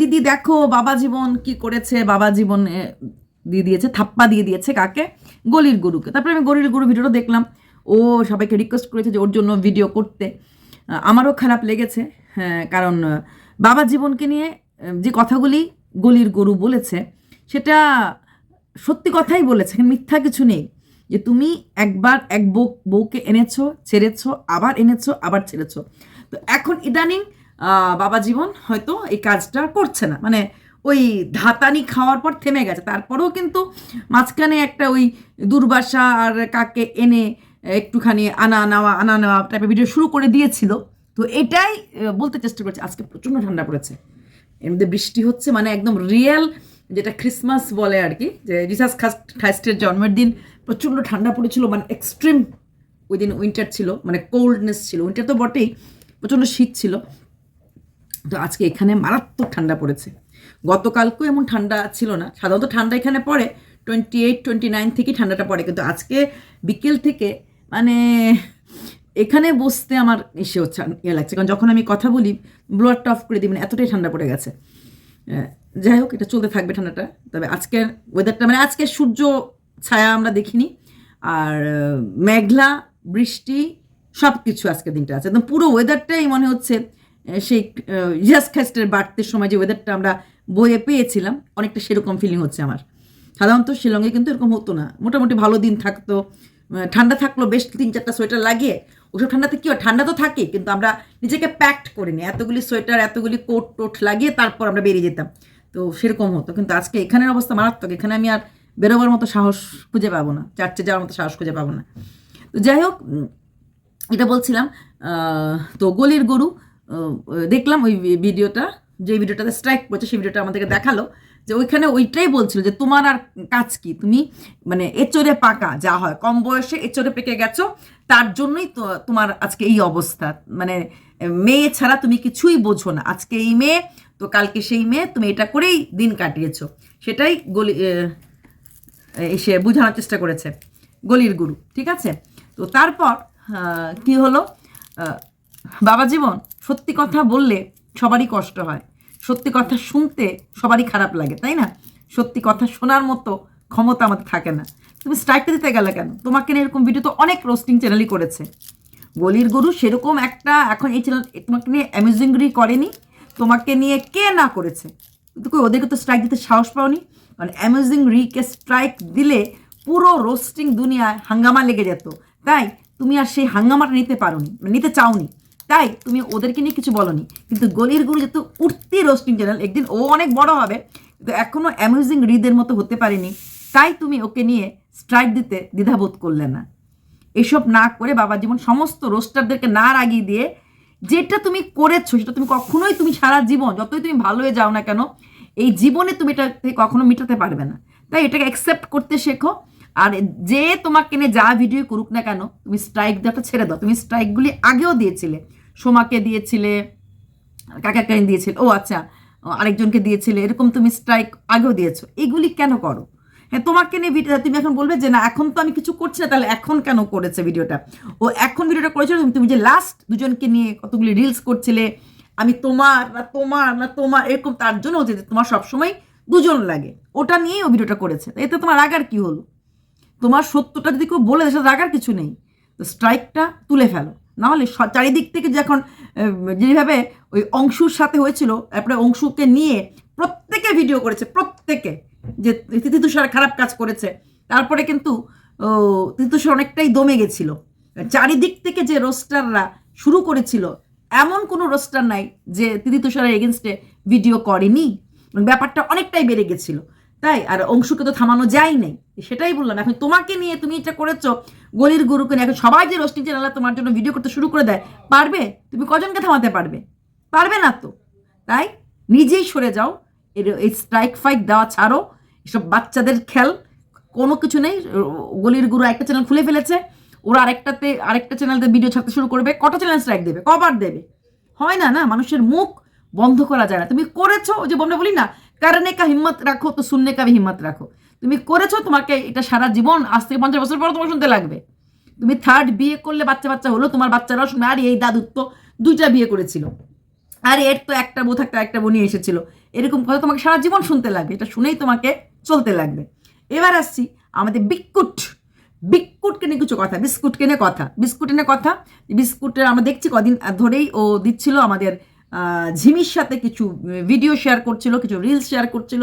দিদি দেখো, বাবা জীবন কি করেছে? বাবা জীবন দিয়ে দিয়েছে, থাপ্পা দিয়ে দিয়েছে কাকে? গলির গুরুকে। তারপরে আমি গলির গুরু ভিডিওটা দেখলাম। ও সবাইকে রিকোয়েস্ট করেছে যে ওর জন্য ভিডিও করতে। আমারও খারাপ লেগেছে হ্যাঁ কারণ বাবা জীবনকে নিয়ে যে কথাগুলি গলির গরু বলেছে, সেটা সত্যি কথাই বলেছে মিথ্যা কিছু নেই। যে তুমি একবার এক বউ, বউকে এনেছো, ছেড়েছো, আবার এনেছো, আবার ছেড়েছো। তো এখন ইদানিং বাবা জীবন হয়তো এই কাজটা করছে না। মানে ওই ধাতানি খাওয়ার পর থেমে গেছে। তারপরেও কিন্তু মাঝখানে একটা ওই দুর্বাসা আর কাকে এনে একটুখানি আনা নেওয়া আনা নেওয়া টাইপের ভিডিও শুরু করে দিয়েছিল। তো এটাই বলতে চেষ্টা করছে, আজকে প্রচণ্ড ঠান্ডা পড়েছে। এর মধ্যে বৃষ্টি হচ্ছে মানে একদম রিয়েল যেটা ক্রিসমাস বলে আর কি, যে জিসাস খ্রাইস্টের জন্মের দিন প্রচণ্ড ঠান্ডা পড়েছিল মানে এক্সট্রিম ওই দিন উইন্টার ছিল মানে কোল্ডনেস ছিল। উইন্টার তো বটেই, প্রচণ্ড শীত ছিল। তো আজকে এখানে মারাত্মক ঠান্ডা পড়েছে। গতকালকেও এমন ঠান্ডা ছিল না। সাধারণত ঠান্ডা এখানে পড়ে টোয়েন্টি এইট টোয়েন্টি নাইন থেকে ঠান্ডাটা পড়ে। কিন্তু আজকে বিকেল থেকে মানে এখানে বসতে আমার এসে হচ্ছে ইয়ে লাগছে। কারণ যখন আমি কথা বলি ব্লোয়ারটা অফ করে দিই মানে এতটাই ঠান্ডা পড়ে গেছে। যাই হোক, এটা চলতে থাকবে ঠান্ডাটা। তবে আজকের ওয়েদারটা মানে আজকে সূর্য ছায়া আমরা দেখিনি। আর, মেঘলা, বৃষ্টি সব কিছু আজকের দিনটা আছে। একদম পুরো ওয়েদারটাই মনে হচ্ছে সেই জিয়াস খ্যাস্টের বাড়তের সময় যে ওয়েদারটা আমরা বইয়ে পেয়েছিলাম, অনেকটা সেরকম ফিলিং হচ্ছে আমার। সাধারণত শিলংয়ে কিন্তু এরকম হতো না। মোটামুটি ভালো দিন থাকতো ঠান্ডা থাকল, বেশ তিন চারটা সোয়েটার লাগিয়ে, ওসব ঠান্ডাতে কী হয়, ঠান্ডা তো থাকে, কিন্তু আমরা নিজেকে প্যাকড করে নিই এতগুলি সোয়েটার এতগুলি কোট টোট লাগিয়ে তারপর আমরা বেরিয়ে যেতাম। তো সেরকম হতো। কিন্তু আজকে এখানের অবস্থা মারাত্মক। এখানে আমি আর বেরোবার মতো সাহস খুঁজে পাবো না। চার্চে যাওয়ার মতো সাহস খুঁজে পাবো না। তো যাই হোক এটা বলছিলাম তো গলির গরু দেখলাম ওই ভিডিওটা, যে ভিডিওটাতে স্ট্রাইক করছে সেই ভিডিওটা আমাদেরকে দেখাল, যে ওইখানে ওইটাই বলছিল যে তোমার আর কাজ কি? তুমি মানে এচোরে পাকা যা হয়, কম বয়সে এচোরে পেকে গেছো, তার জন্যই তো তোমার আজকে এই অবস্থা। মানে মেয়ে ছাড়া তুমি কিছুই বোঝো না। আজকে এই মেয়ে, তো কালকে সেই মেয়ে, তুমি এটা করেই দিন কাটিয়েছো। সেটাই গলি এসে বোঝানোর চেষ্টা করেছে গলির গুরু, ঠিক আছে? তো তারপর কি হলো? বাবা জীবন, সত্যি কথা বললে সবারই কষ্ট হয়। সত্যি কথা শুনতে সবারই খারাপ লাগে, তাই না? সত্যি কথা শোনার মতো ক্ষমতা আমাদের থাকে না। তুমি স্ট্রাইকটা দিতে গেলে কেন? তোমাকে নিয়ে এরকম ভিডিও তো অনেক রোস্টিং চ্যানেলই করেছে। গলির গরু সেরকম একটা এখন এই চ্যানেল তোমাকে নিয়ে অ্যামিউজিংরি করেনি। তোমাকে নিয়ে কে না করেছে? কিন্তু কই, ওদেরকে তো স্ট্রাইক দিতে সাহস পাওনি। কারণ অ্যামেজিং রিকে স্ট্রাইক দিলে পুরো রোস্টিং দুনিয়ায় হাঙ্গামা লেগে যেত। তাই তুমি আর সেই হাঙ্গামাটা নিতে পারোনি মানে নিতে চাওনি। তাই তুমি ওদেরকে নিয়ে কিছু বলনি। কিন্তু গলির গুরু যেহেতু উঠতি রোস্টিং চ্যানেল একদিন ও অনেক বড় হবে এখনও অ্যামিউজিং রিদের মতো হতে পারেনি। তাই তুমি ওকে নিয়ে স্ট্রাইক দিতে দ্বিধাবোধ করলে না। এসব না করে বাবা জীবন সমস্ত রোস্টারদেরকে না রাগিয়ে দিয়ে যেটা তুমি করেছ, সেটা তুমি কখনোই তুমি সারা জীবন, যতই তুমি ভালো হয়ে যাও না কেন, এই জীবনে তুমি এটা কখনো মেটাতে পারবে না। তাই এটাকে অ্যাকসেপ্ট করতে শেখো। আর যে তোমাকে নিয়ে যা ভিডিও করুক না কেন, তুমি স্ট্রাইক দেওয়াটা ছেড়ে দাও। তুমি স্ট্রাইকগুলি আগেও দিয়েছিলে। সোমাকে দিয়েছিলে, কাকা কাইন দিয়েছিলে? ও আচ্ছা আরেকজনকে দিয়েছিলে, এরকম তুমি স্ট্রাইক আগেও দিয়েছ। এগুলি কেন করো? হ্যাঁ তোমাকে নিয়ে ভিডিও তুমি এখন বলবে যে না, এখন তো আমি কিছু করছি না, তাহলে এখন কেন করেছে ভিডিওটা ও এখন ভিডিওটা করেছিল তুমি- যে লাস্ট দুজনকে নিয়ে কতগুলি রিলস করছিলে, আমি তোমার না তোমার না তোমার, এরকম তার জন্য যে তোমার সবসময় দুজন লাগে। ওটা নিয়েই ও ভিডিওটা করেছে। এতে তোমার রাগার কি হলো? তোমার সত্যটা যদি কেউ বলে দেয় সেটা রাগার কিছু নেই। তো স্ট্রাইকটা তুলে ফেলো। নাহলে চারিদিক থেকে যখন যেভাবে ওই অংশুর সাথে হয়েছিল, তারপরে অংশুকে নিয়ে প্রত্যেকে ভিডিও করেছে, প্রত্যেকে, যে তিতুষার খারাপ কাজ করেছে। তারপরে কিন্তু তিতুষার অনেকটাই দমে গেছিল। চারিদিক থেকে যে রোস্টাররা শুরু করেছিল, এমন কোনো রোস্টার নাই যে তিতি তুষারের এগেনস্টে ভিডিও করেনি। ব্যাপারটা অনেকটাই বেড়ে গেছিল। তাই? আর অংশুকে তো থামানো যায় নাই। সেটাই বললাম। এখন তোমাকে নিয়ে তুমি এটা করেছ, গলির গুরুকে নিয়ে। এখন সবাই যে রোস্টিং চ্যানেলে তোমার জন্য ভিডিও করতে শুরু করে দেয়, পারবে? তুমি কজনকে থামাতে পারবে? পারবে না তো। তাই নিজেই সরে যাও। এর, এই স্ট্রাইক ফাইক দেওয়া ছাড়ো। এসব বাচ্চাদের খেল। কোনো কিছু নেই। গলির গুরু একটা চ্যানেল খুলে ফেলেছে। ওরা আরেকটাতে, আরেকটা চ্যানেলতে ভিডিও ছাড়তে শুরু করবে। কটা চ্যানেল স্ট্রাইক দেবে? কবার দেবে? হয় না না? মানুষের মুখ বন্ধ করা যায় না। তুমি করেছ, ওই যে আমরা বলি না কারণে কা হিম্মত রাখো, তো শূন্য কা হিম্মত রাখো। তুমি করেছ তোমাকে, এটা সারা জীবন, আজ থেকে পঞ্চাশ বছর পর তোমার শুনতে লাগবে। তুমি থার্ড বিয়ে করলে বাচ্চা বাচ্চা হলো, তোমার বাচ্চারাও শুনবে, আর, এই দাদুর তো দুইটা বিয়ে করেছিল। আর, এর তো একটা বউ থাকতে একটা বউ নিয়ে এসেছিল। এরকম কথা তোমাকে সারা জীবন শুনতে লাগবে, এটা শুনেই তোমাকে চলতে লাগবে। এবার আসছি আমাদের বিস্কুট। বিস্কুটকে নিয়ে কিছু কথা বিস্কুটকে নিয়ে কথা, বিস্কুট নিয়ে কথা বিস্কুটের আমরা দেখছি কদিন ধরেই ও দিচ্ছিল আমাদের ঝিমির সাথে কিছু ভিডিও শেয়ার করছিল, কিছু রিলস শেয়ার করছিল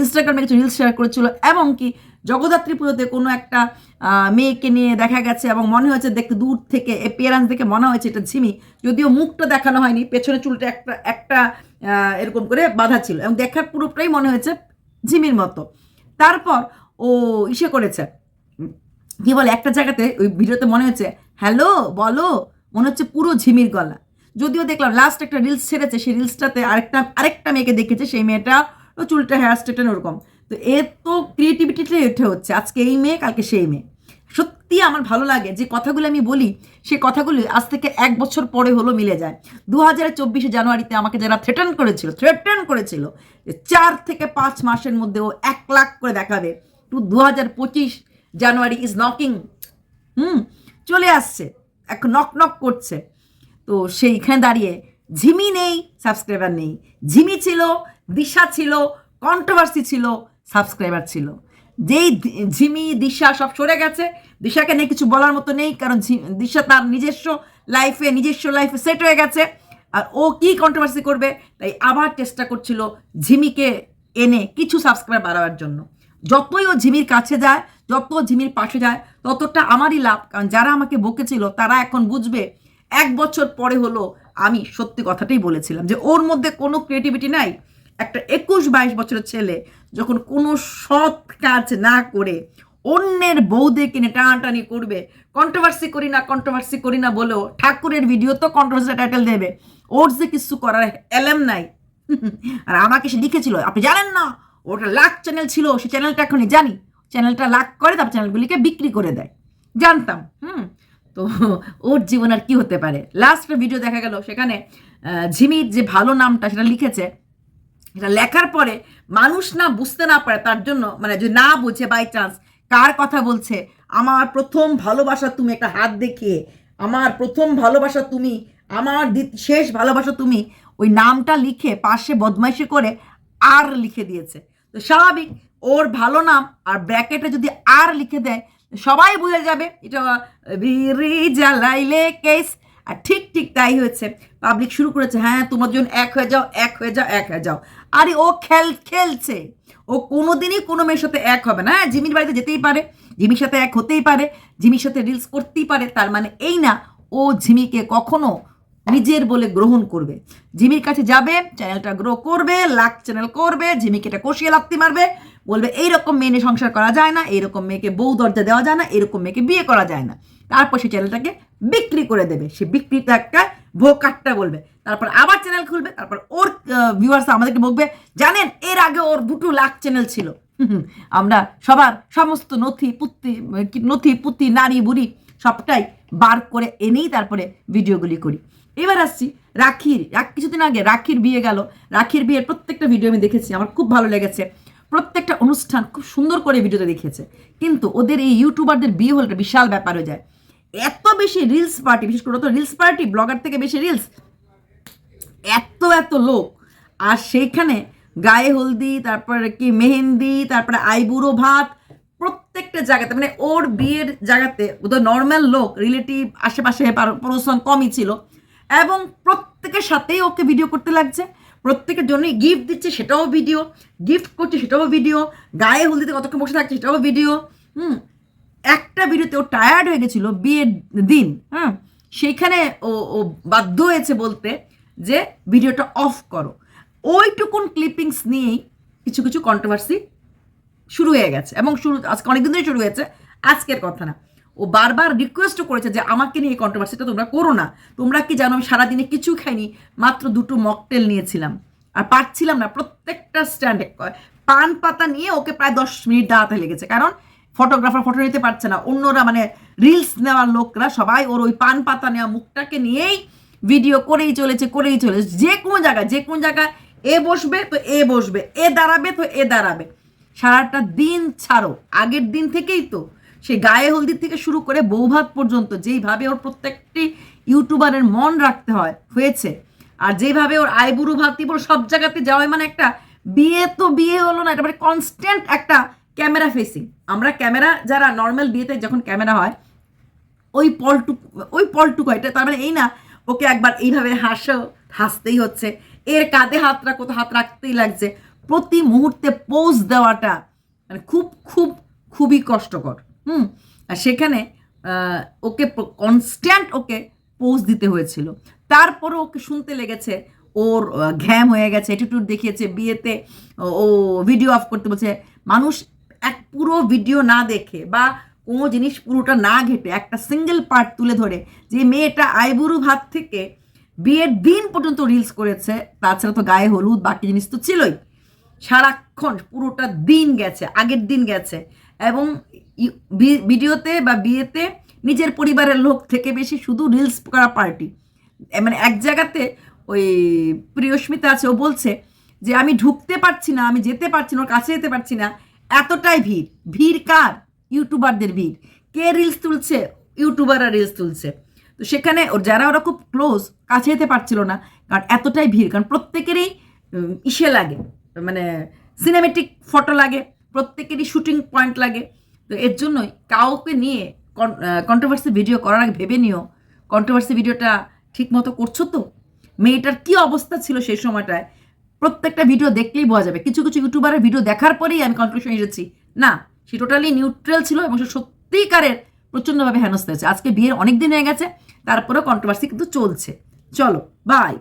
ইনস্টাগ্রামে কিছু রিলস শেয়ার করছিল এবং কি জগদ্ধাত্রী পুজোতে কোনো একটা মেয়েকে নিয়ে দেখা গেছে এবং মনে হয়েছে দেখতে দূর থেকে এপিয়ারেন্স দেখে মনে হয়েছে এটা ঝিমি। যদিও মুখটা দেখানো হয়নি, পেছনে চুলটা একটা একটা এরকম করে বাঁধা ছিল এবং দেখার পুরোটাই মনে হয়েছে ঝিমির মতো। তারপর ও ইসে করেছে, কি বলে, একটা জায়গাতে ওই ভিডিওতে মনে হচ্ছে হ্যালো বলো। মনে হচ্ছে পুরো ঝিমির গলা। যদিও দেখলাম লাস্ট একটা রিলস ছেড়েছে, সেই রিলসটাতে আরেকটা আরেকটা মেয়েকে দেখেছে সেই মেয়েটা চুলটা হেয়ার স্টেটেন ওরকম। তো এর তো ক্রিয়েটিভিটিটাই উঠে হচ্ছে, আজকে এই মেয়ে, কালকে সেই মেয়ে। সত্যি আমার ভালো লাগে যে কথাগুলো আমি বলি সেই কথাগুলি আজ থেকে এক বছর পরে হলো মিলে যায়। দু হাজার চব্বিশে জানুয়ারিতে আমাকে যারা থ্রেটান করেছিল থ্রেটান করেছিল চার থেকে পাঁচ মাসের মধ্যে ও এক লাখ করে দেখাবে। টু দু হাজার পঁচিশ জানুয়ারি ইজ নকিং হুম, চলে আসছে এখন নক নক করছে। তো সেইখানে দাঁড়িয়ে ঝিমি নেই সাবস্ক্রাইবার নেই। ঝিমি ছিল, দিশা ছিল কন্ট্রোভার্সি ছিল সাবস্ক্রাইবার ছিল। যেই ঝিমি, দিশা সব সরে গেছে। দিশাকে নিয়ে কিছু বলার মতো নেই, কারণ দিশা তার নিজস্ব লাইফে নিজস্ব লাইফে সেট হয়ে গেছে। আর ও কি কন্ট্রোভার্সি করবে? তাই আবার চেষ্টা করছিল ঝিমিকে এনে কিছু সাবস্ক্রাইব বাড়াবার জন্য। যতই ও ঝিমির কাছে যায়, যত ঝিমির পাশে যায়, ততটা আমারই লাভ। কারণ যারা আমাকে বকেছিল, তারা এখন বুঝবে এক বছর পরে হলো আমি সত্যি কথাটাই বলেছিলাম যে ওর মধ্যে কোনো ক্রিয়েটিভিটি নাই। একটা একুশ বাইশ বছরের ছেলে যখন কোনো সৎ কাজ না করে অন্যের বউদের কিনে টানাটানি করবে কন্ট্রোভার্সি করি না কন্ট্রোভার্সি করি না বলেও ঠাকুরের ভিডিও তো কন্ট্রোভার্সি টাইটেল দেবে। ওর যে কিছু করার এলেম নাই। আর আমাকে সে লিখেছিল, আপনি জানেন না, ওটা লাখ চ্যানেল ছিল, সে চ্যানেলটা এখনই জানি। চ্যানেলটা লাখ করে, তারপর চ্যানেলগুলিকে বিক্রি করে দেয়। জানতাম, হুম? তো ওর জীবন আর কি হতে পারে? লাস্ট ভিডিও দেখা গেল, সেখানে ঝিমির যে ভালো নামটা সেটা লিখেছে। এটা লেখার পরে মানুষ না বুঝতে না পারে তার জন্য মানে যদি না বুঝে বাই চান্স কার কথা বলছে? আমার প্রথম ভালোবাসা তুমি, একটা হাত দেখিয়ে, আমার প্রথম ভালোবাসা তুমি, আমার শেষ ভালোবাসা তুমি, ওই নামটা লিখে পাশে বদমাইশি করে আর লিখে দিয়েছে। তো স্বাভাবিক, ওর ভালো নাম আর ব্র্যাকেটে যদি আর লিখে দেয় সবাই বুঝে যাবে, এটা বিড়ি জ্বালাইলে কেস আর ঠিক ঠিক তাই হয়েছে। পাবলিক শুরু করেছে হ্যাঁ তোমার জন্য এক হয়ে যাও, এক হয়ে যাও, এক হয়ে যাও। আরে, ও খেল, খেলছে। ও কোনোদিনই কোনো মেয়ের সাথে এক হবে না। হ্যাঁ জিমির বাড়িতে যেতেই পারে, জিমির সাথে এক হতেই পারে, জিমির সাথে রিলস করতেই পারে। তার মানে এই না, ও ঝিমিকে কখনো নিজের বলে গ্রহণ করবে। জিমির কাছে যাবে চ্যানেলটা গ্রো করবে, লাখ চ্যানেল করবে ঝিমিকে এটা কষিয়ে লাত্তি মারবে। বলবে, এইরকম মেয়ে নিয়ে সংসার করা যায় না, এইরকম মেয়েকে বউ দরজা দেওয়া যায় না এরকম মেয়েকে বিয়ে করা যায় না। তারপর সে চ্যানেলটাকে বিক্রি করে দেবে। সে বিক্রিটা একটা ভোকাটটা বলবে। তারপর আবার চ্যানেল খুলবে। তারপর ওর ভিউয়ার্স আমাদেরকে বলবে জানেন, এর আগে ওর দুটো লাখ চ্যানেল ছিল। আমরা সবার সমস্ত নথি পুত্তি নথি পুত্তি নারী, বুড়ি সবটাই বার করে এনেই তারপরে ভিডিওগুলি করি। এবার আসছি রাখির। রাখ- কিছুদিন আগে রাখির বিয়ে গেল। রাখির বিয়ের প্রত্যেকটা ভিডিও আমি দেখেছি। আমার খুব ভালো লেগেছে। প্রত্যেকটা অনুষ্ঠান খুব সুন্দর করে ভিডিওতে দেখিয়েছে। কিন্তু ওদের এই ইউটিউবারদের বিয়ে হলে বিশাল ব্যাপার হয়ে যায়। এত বেশি রিলস পার্টি বিশেষ করে তো রিলস পার্টি ব্লগার থেকে বেশি রিলস এত এত লোক। আর সেইখানে গায়ে হলদি, তারপরে কি মেহেন্দি, তারপরে আইবুড়ো ভাত, প্রত্যেকটা জায়গাতে মানে ওর বিয়ের জায়গাতে ওদের নর্মাল লোক রিলেটিভ আশেপাশে প্রদর্শন কমই ছিল। এবং প্রত্যেকের সাথেই ওকে ভিডিও করতে লাগছে। প্রত্যেকের জন্যই গিফট দিচ্ছে, সেটাও ভিডিও গিফট করছে, সেটাও ভিডিও গায়ে হলদিতে কতক্ষণ বসে থাকছে, সেটাও ভিডিও হুম। একটা ভিডিওতে ও টায়ার্ড হয়ে গেছিল বিয়ের দিন হ্যাঁ সেইখানে ও ও বাধ্য হয়েছে বলতে যে ভিডিওটা অফ করো। ওইটুকুন ক্লিপিংস নিয়েই কিছু কিছু কন্ট্রোভার্সি শুরু হয়ে গেছে এবং শুরু, আজকে অনেকদিন ধরে শুরু হয়েছে, আজকের কথা না। ও বারবার রিকোয়েস্টও করেছে যে আমাকে নিয়ে এই কন্ট্রোভার্সিটা তোমরা করো না। তোমরা কি জানো আমি সারাদিনে কিছু খাইনি, মাত্র দুটো মকটেল নিয়েছিলাম। আর পারছিলাম না, প্রত্যেকটা স্ট্যান্ডে পান পাতা নিয়ে ওকে প্রায় দশ মিনিট দাঁড়াতে লেগেছে। কারণ ফটোগ্রাফার ফটো নিতে পারছে না, অন্যরা মানে রিলস নেওয়ার লোকরা সবাই ওর ওই পান পাতা নেওয়া মুখটাকে নিয়েই ভিডিও করেই চলেছে করেই চলেছে। যে কোনো জায়গায়, যে কোনো জায়গায় এ বসবে তো এ বসবে, এ দাঁড়াবে তো এ দাঁড়াবে। সারাটা দিন ছাড়ো, আগের দিন থেকেই তো সে গায়ে হলদি থেকে শুরু করে বৌভাত পর্যন্ত যেইভাবে ওর প্রত্যেকটি ইউটিউবারের মন রাখতে হয়, হয়েছে। আর যেভাবে ওর আইবুড়ো ভাতি পুরো সব জায়গাতে যাওয়া মানে একটা বিয়ে তো বিয়ে হলো না এটা মানে কনস্ট্যান্ট একটা ক্যামেরা ফেসিং আমরা ক্যামেরা যারা নর্মাল বিয়েতে যখন ক্যামেরা হয়, ওই পলটুকু ওই পলটুকু এটা তার মানে এই না, ওকে একবার এইভাবে হাসো, হাসতেই হচ্ছে। এর কাঁধে হাত রাখো, তো হাত রাখতেই লাগছে। প্রতি মুহূর্তে পোজ দেওয়াটা মানে খুব খুব, খুবই কষ্টকর। হুম, আর সেখানে ওকে কনস্ট্যান্ট ওকে পোজ দিতে হয়েছিল। তারপরে ওকে শুনতে লেগেছে, ওর ঘ্যাম হয়ে গেছে অ্যাটিটিউড দেখিয়েছে, বিয়েতে ও- ভিডিও অফ করতে বলছে, মানুষ এক পুরো ভিডিও না দেখে বা কোনো জিনিস পুরোটা না ঘেটে, একটা সিঙ্গেল পার্ট তুলে ধরে, যে মেয়েটা আইবুড়ু ভাত থেকে বিয়ের দিন পর্যন্ত রিলস করেছে, তাছাড়া তো গায়ে হলুদ, বাকি জিনিস তো ছিলই। সারাক্ষণ পুরোটা দিন গেছে, আগের দিন গেছে, এবং ভিডিওতে বা বিয়েতে নিজের পরিবারের লোক থেকে বেশি শুধু রিলস করা পার্টি মানে এক জায়গাতে ওই প্রিয়স্মিতা আছে, ও বলছে যে, আমি ঢুকতে পারছি না, আমি যেতে পারছি না, ওর কাছে যেতে পারছি না। এতটাই ভিড়। ভিড় কার? ইউটিউবারদের ভিড়। কে রিলস তুলছে? ইউটিউবাররা রিলস তুলছে। তো সেখানে ওর, যারা ওরা খুব ক্লোজ কাছে যেতে পারছিল না। কারণ এতটাই ভিড়। কারণ প্রত্যেকেরই ইসে লাগে। মানে সিনেমেটিক ফটো লাগে। প্রত্যেকেরই শুটিং পয়েন্ট লাগে। তো এর জন্যই কাউকে নিয়ে কন্ট্রোভার্সি ভিডিও করার আগে ভেবে নিও। কন্ট্রোভার্সি ভিডিওটা ঠিক মতো করছ তো? মেয়েটার কি অবস্থা ছিল সেই সময়টায়? প্রত্যেকটা ভিডিও দেখলেই বোঝা যাবে। কিছু কিছু ইউটিউবারের ভিডিও দেখার পরেই আমি কনক্লুশন এসেছি। না, সে টোটালি নিউট্রাল ছিল এবং সে সত্যিকারের প্রচণ্ডভাবে হেনস্থা হয়েছে। আজকে বিয়ের অনেক দিন হয়ে গেছে, তারপরেও কন্ট্রোভার্সি কিন্তু চলছে। চলো বাই